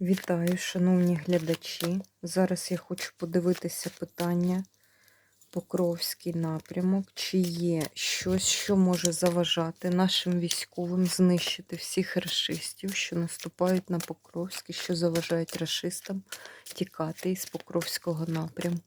Вітаю, шановні глядачі. Зараз я хочу подивитися питання Покровський напрямок. Чи є щось, що може заважати нашим військовим знищити всіх рашистів, що наступають на Покровський, що заважають рашистам тікати із Покровського напрямку?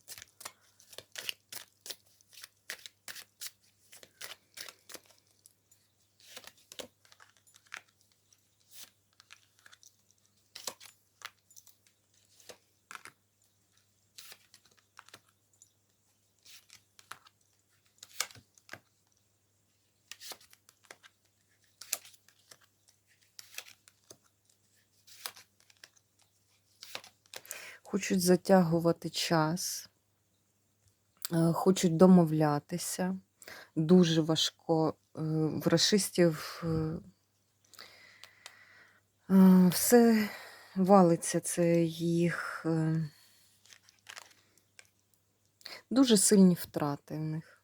Хочуть затягувати час, е, хочуть домовлятися. Дуже важко е, в расистів е, все валиться, це їх дуже сильні втрати в них.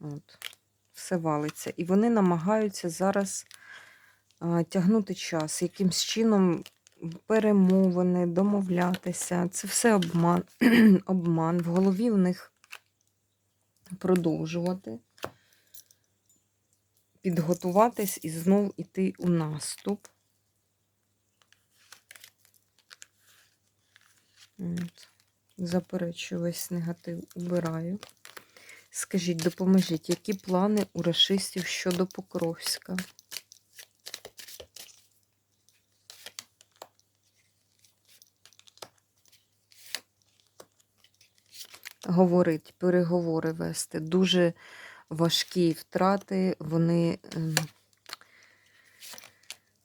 От. Все валиться. І вони намагаються зараз тягнути час, якимсь чином перемовини, домовлятися. Це все обман, обман. В голові в них продовжувати, підготуватись і знов іти у наступ. От. Заперечую весь негатив, убираю. Скажіть, допоможіть, які плани у рашистів щодо Покровська? Говорить, переговори вести. Дуже важкі втрати, вони ем,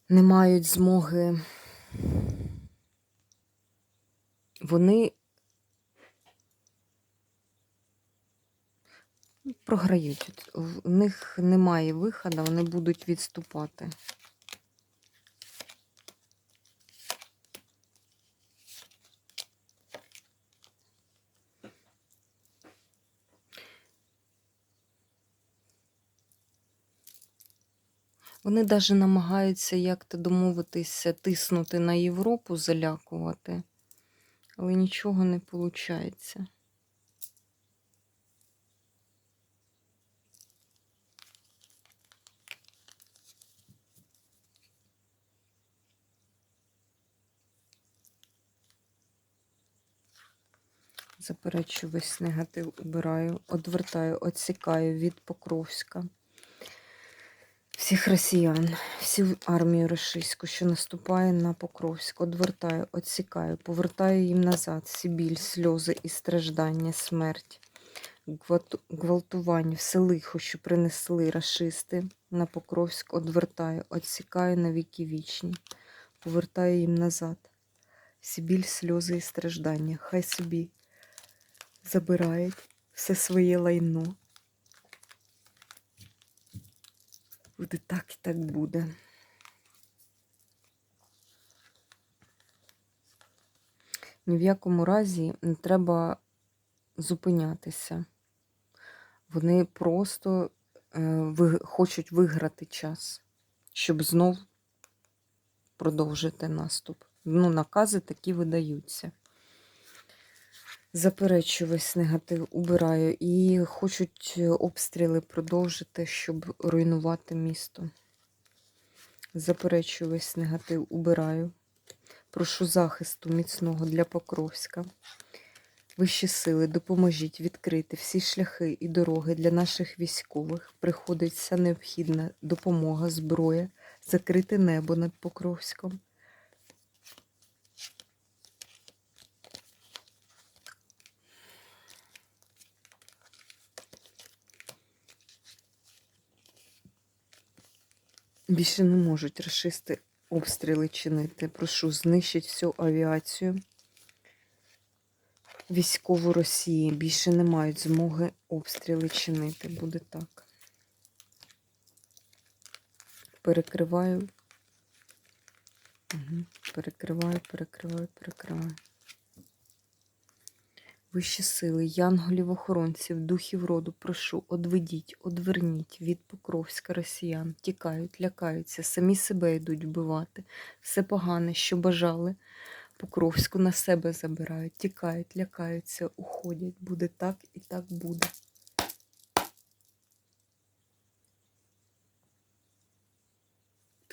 не мають змоги. Вони програють. В них немає виходу, вони будуть відступати. Вони навіть намагаються як-то домовитися, тиснути на Європу, залякувати, але нічого не виходить. Заперечу весь негатив, убираю, одвертаю, відсікаю від Покровська. Всіх росіян, всю армію російську, що наступає на Покровськ, одвертаю, відсікаю, повертаю їм назад всі біль, сльози і страждання, смерть, гвалту- гвалтування, все лихо, що принесли рашисти на Покровськ, одвертаю, відсікаю на віки вічні, повертаю їм назад. Всі біль, сльози і страждання. Хай собі забирають все своє лайно. Буде так і так буде. Ні в якому разі не треба зупинятися. Вони просто е, хочуть виграти час, щоб знов продовжити наступ. Ну, накази такі видаються. Заперечую весь негатив, убираю. І хочуть е, обстріли продовжити, щоб руйнувати місто. Заперечую весь негатив, убираю. Прошу захисту міцного для Покровська. Вищі сили, допоможіть відкрити всі шляхи і дороги для наших військових. Приходить вся необхідна допомога, зброя, закрити небо над Покровськом. Більше не можуть расисти обстріли чинити. Прошу, знищить всю авіацію. Військову Росії більше не мають змоги обстріли чинити. Буде так. Перекриваю. Угу. Перекриваю, перекриваю, перекриваю. Вищі сили, янголів охоронців, духів роду, прошу, одведіть, одверніть від Покровська росіян, тікають, лякаються, самі себе йдуть вбивати. Все погане, що бажали, Покровську на себе забирають, тікають, лякаються, уходять. Буде так і так буде.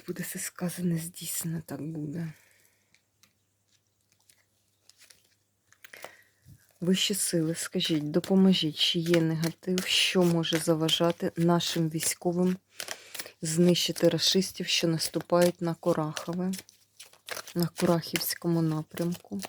Буде все сказане, здійснено, так буде. Вищі сили, скажіть, допоможіть, чи є негатив, що може заважати нашим військовим знищити рашистів, що наступають на Корахове, на Курахівському напрямку.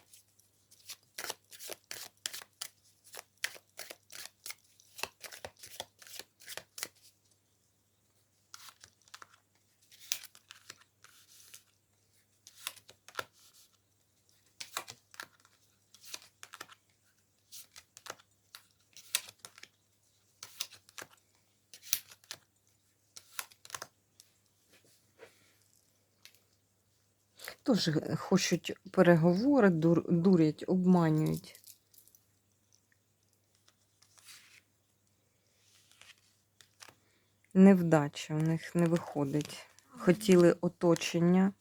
Теж хочуть переговори, дур, дурять, обманюють. Невдача у них не виходить. Хотіли оточення,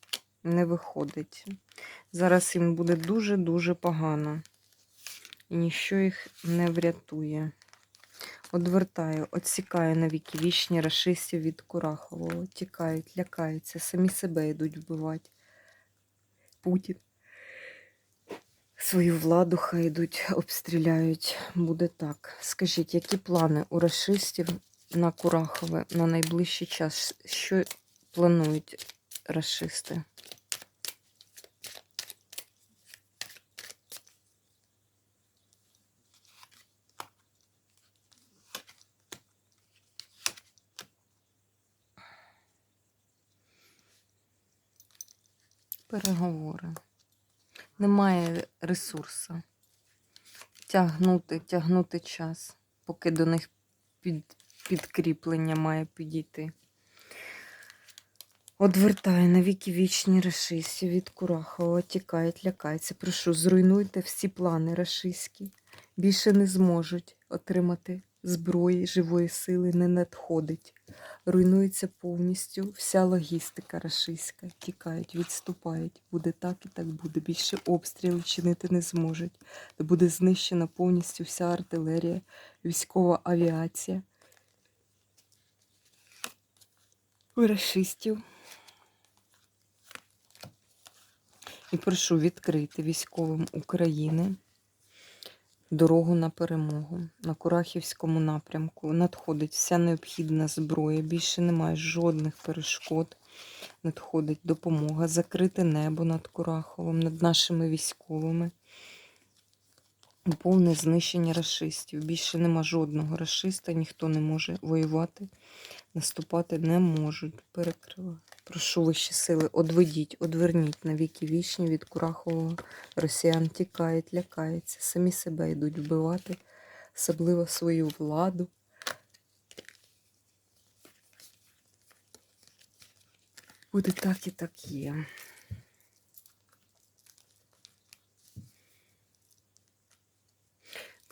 не виходить. Зараз їм буде дуже-дуже погано. І ніщо їх не врятує. Одвертаю, отсікаю на віки вічні рашистів від Курахового. Тікають, лякаються, самі себе йдуть вбивати. Путін. Свою владу хай йдуть, обстріляють. Буде так. Скажіть, які плани у расистів на Курахове на найближчий час? Що планують рашисти? Переговори. Немає ресурсу. Тягнути, тягнути час, поки до них під, підкріплення має підійти. Одвертаю на віки вічні рашисті від Курахова, тікають, лякаються. Прошу, зруйнуйте всі плани рашистські. Більше не зможуть отримати зброї, живої сили не надходить. Руйнується повністю вся логістика рашистська. Тікають, відступають. Буде так і так буде. Більше обстріли чинити не зможуть. Буде знищена повністю вся артилерія, військова авіація. Рашистів. І прошу відкрити військовим України дорогу на перемогу. На Курахівському напрямку надходить вся необхідна зброя, більше немає жодних перешкод. Надходить допомога, закрите небо над Кураховим, над нашими військовими. Повне знищення рашистів. Більше нема жодного рашиста, ніхто не може воювати, наступати не можуть. Перекриваю. Прошу вищі сили, одведіть, одверніть на віки вічні від Курахового. Росіян тікають, лякаються, самі себе йдуть вбивати, особливо свою владу. Буде так і так є.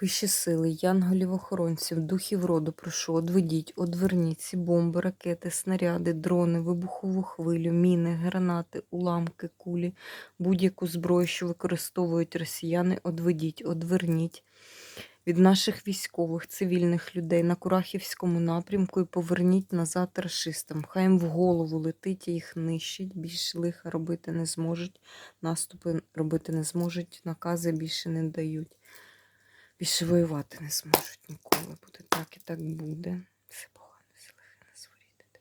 Вищі сили, янголів охоронців, духів роду, прошу, одведіть, одверніть ці бомби, ракети, снаряди, дрони, вибухову хвилю, міни, гранати, уламки, кулі, будь-яку зброю, що використовують росіяни, одведіть, одверніть від наших військових, цивільних людей на Курахівському напрямку і поверніть назад рашистам. Хай їм в голову летить і їх нищить, більше лиха робити не зможуть, наступи робити не зможуть, накази більше не дають. Більше воювати не зможуть ніколи. Буде так і так буде. Все погано, все лихе на зворіти.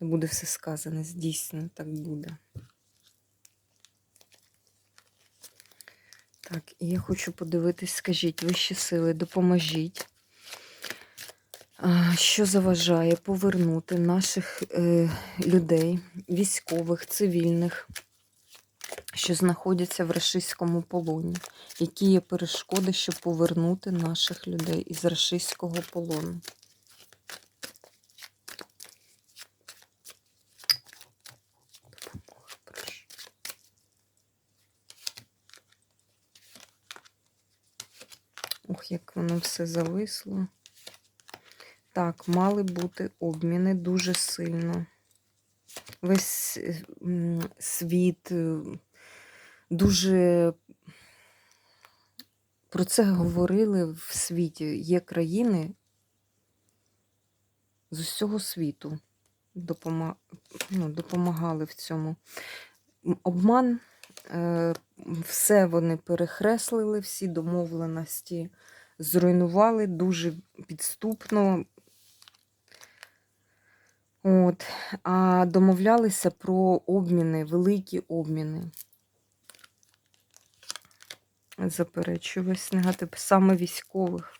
Не буде все сказане, здійснено, так буде. Так, і я хочу подивитись, скажіть, вищі сили, допоможіть. Що заважає повернути наших е, людей, військових, цивільних, що знаходяться в рашистському полоні? Які є перешкоди, щоб повернути наших людей із рашистського полону? Ох, як воно все зависло. Так, мали бути обміни дуже сильно. Весь світ дуже про це говорили в світі. Є країни з усього світу ну, допомагали в цьому. Обман, е, все вони перехреслили, всі домовленості зруйнували дуже підступно. От. А домовлялися про обміни, великі обміни. Заперечую весь негатив. Саме військових.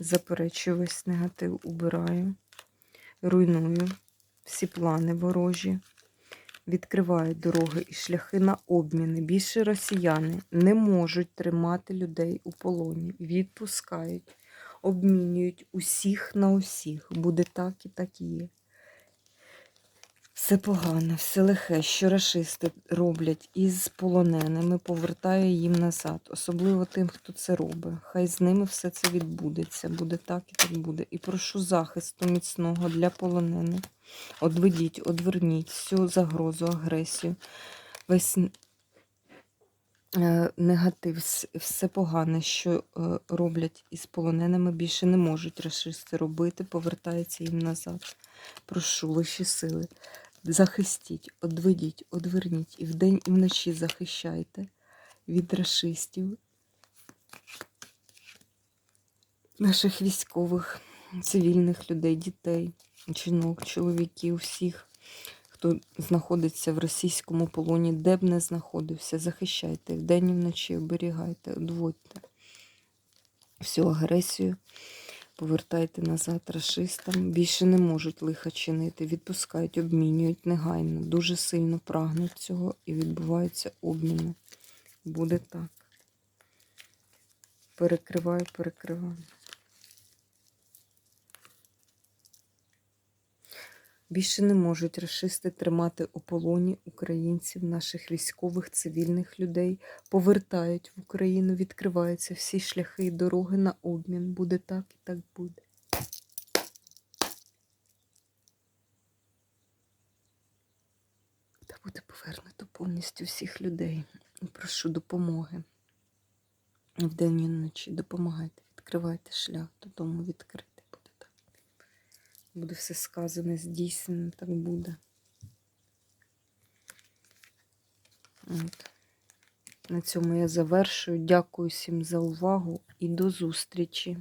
Заперечую весь негатив, убираю, руйную всі плани ворожі. Відкривають дороги і шляхи на обміни. Більше росіяни не можуть тримати людей у полоні. Відпускають, обмінюють усіх на усіх. Буде так і так і є. Все погане, все лихе, що рашисти роблять із полоненими, повертає їм назад. Особливо тим, хто це робить. Хай з ними все це відбудеться. Буде так і так буде. І прошу захисту міцного для полонених. Одведіть, одверніть всю загрозу, агресію, весь е, негатив, все погане, що е, роблять із полоненими, більше не можуть рашисти робити, повертається їм назад. Прошу вищі сили. Захистіть, одведіть, одверніть і вдень, і вночі захищайте від рашистів, наших військових, цивільних людей, дітей, жінок, чоловіків, всіх, хто знаходиться в російському полоні, де б не знаходився, захищайте вдень і вночі, оберігайте, одводьте всю агресію. Повертайте назад рашистам. Більше не можуть лиха чинити. Відпускають, обмінюють негайно. Дуже сильно прагнуть цього і відбуваються обміни. Буде так. Перекриваю, перекриваю. Більше не можуть рашисти тримати у полоні українців, наших військових, цивільних людей. Повертають в Україну, відкриваються всі шляхи і дороги на обмін. Буде так і так буде. Та буде повернуто повністю всіх людей. Прошу допомоги. Вдень і вночі допомагайте, відкривайте шлях додому відкрити. Буде все сказане, здійснено, так буде. От. На цьому я завершую. Дякую всім за увагу і до зустрічі.